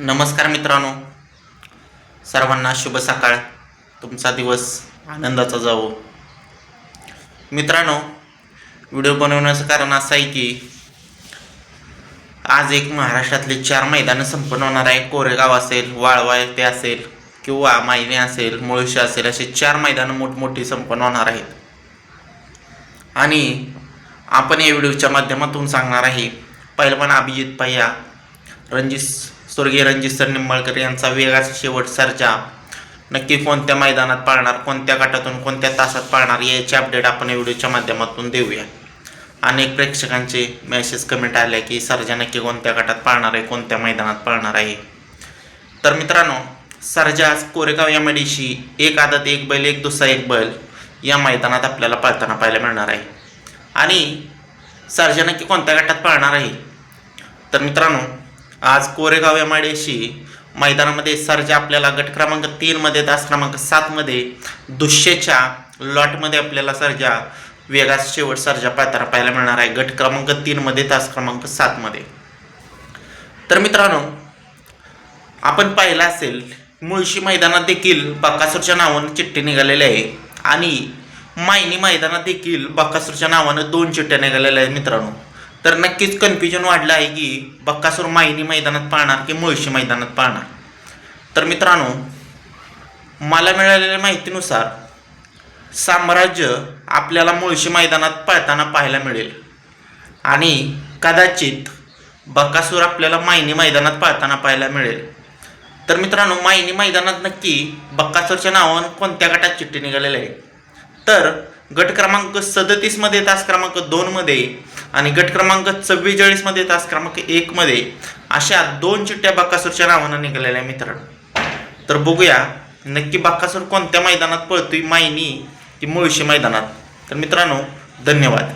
नमस्कार मित्रांनो. सर्वांना शुभ सकाळ. तुमचा दिवस आनंदाचा जावो. मित्रांनो व्हिडिओ बनवण्याचं कारण असं आहे की आज एक महाराष्ट्रातले चार मैदानं संपन्न होणार आहे. कोरेगाव असेल वाळवा ते असेल किंवा मायने असेल मुळशी असेल असे चार मैदानं मोठमोठी संपन्न होणार आहेत. आणि आपण या व्हिडिओच्या माध्यमातून सांगणार आहे पहिलवान अभिजित पय्या रणजित स्वर्गीय रणजित सर निंबाळकर यांचा वेगाचा शेवट सर्जा. नक्की कोणत्या मैदानात पाळणार कोणत्या गटातून कोणत्या तासात पाळणार याचे अपडेट आपण व्हिडिओच्या माध्यमातून देऊया. अनेक प्रेक्षकांचे मेसेज कमेंट आले की सर्जा नक्की कोणत्या गटात पाळणार आहे कोणत्या मैदानात पाळणार आहे. तर मित्रांनो सर्जा आज कोरेगाव या मेडीशी एक आदत एक बैल एक दुसरा एक बैल या मैदानात आपल्याला पाळताना पाहायला मिळणार आहे. आणि सर्जा नक्की कोणत्या गटात पाळणार आहे? तर मित्रांनो आज कोरेगाव या माडेशी मैदानामध्ये सरजा आपल्याला गट क्रमांक तीनमध्ये तास क्रमांक सातमध्ये दुसशेच्या लॉटमध्ये आपल्याला सर्जा वेगाचा शेवट सर्जा पाहताना पाहायला मिळणार आहे. गट क्रमांक तीनमध्ये तास क्रमांक सातमध्ये तर मित्रांनो आपण पाहिलं असेल मुळशी मैदानात देखील बकासूरच्या नावानं चिठ्ठी निघालेली आहे. आणि मायनी मैदानात देखील बकासूरच्या नावानं दोन चिठ्ठ्या निघालेल्या आहेत मित्रांनो. तर नक्कीच कन्फ्युजन वाढलं आहे की बक्कासूर मायनी मैदानात पाहणार की मुळशी मैदानात पाहणार. तर मित्रांनो मला मिळालेल्या माहितीनुसार साम्राज्य आपल्याला मुळशी मैदानात पळताना पाहायला मिळेल. आणि कदाचित बकासूर आपल्याला मायनी मैदानात पाळताना पाहायला मिळेल. तर मित्रांनो मायनी मैदानात नक्की बक्कासूरच्या नावानं कोणत्या गटात चिठ्ठी निघालेली आहे? तर गट क्रमांक सदतीसमध्ये तास क्रमांक दोनमध्ये आणि गट क्रमांक चव्वेचाळीसमध्ये तास क्रमांक एकमध्ये अशा दोन चिठ्ठ्या बाकासूरच्या नावानं निघालेल्या मित्रांनो. तर बघूया नक्की बाकासूर कोणत्या मैदानात पळतोय मायनी की मुळशी मैदानात? तर मित्रांनो धन्यवाद.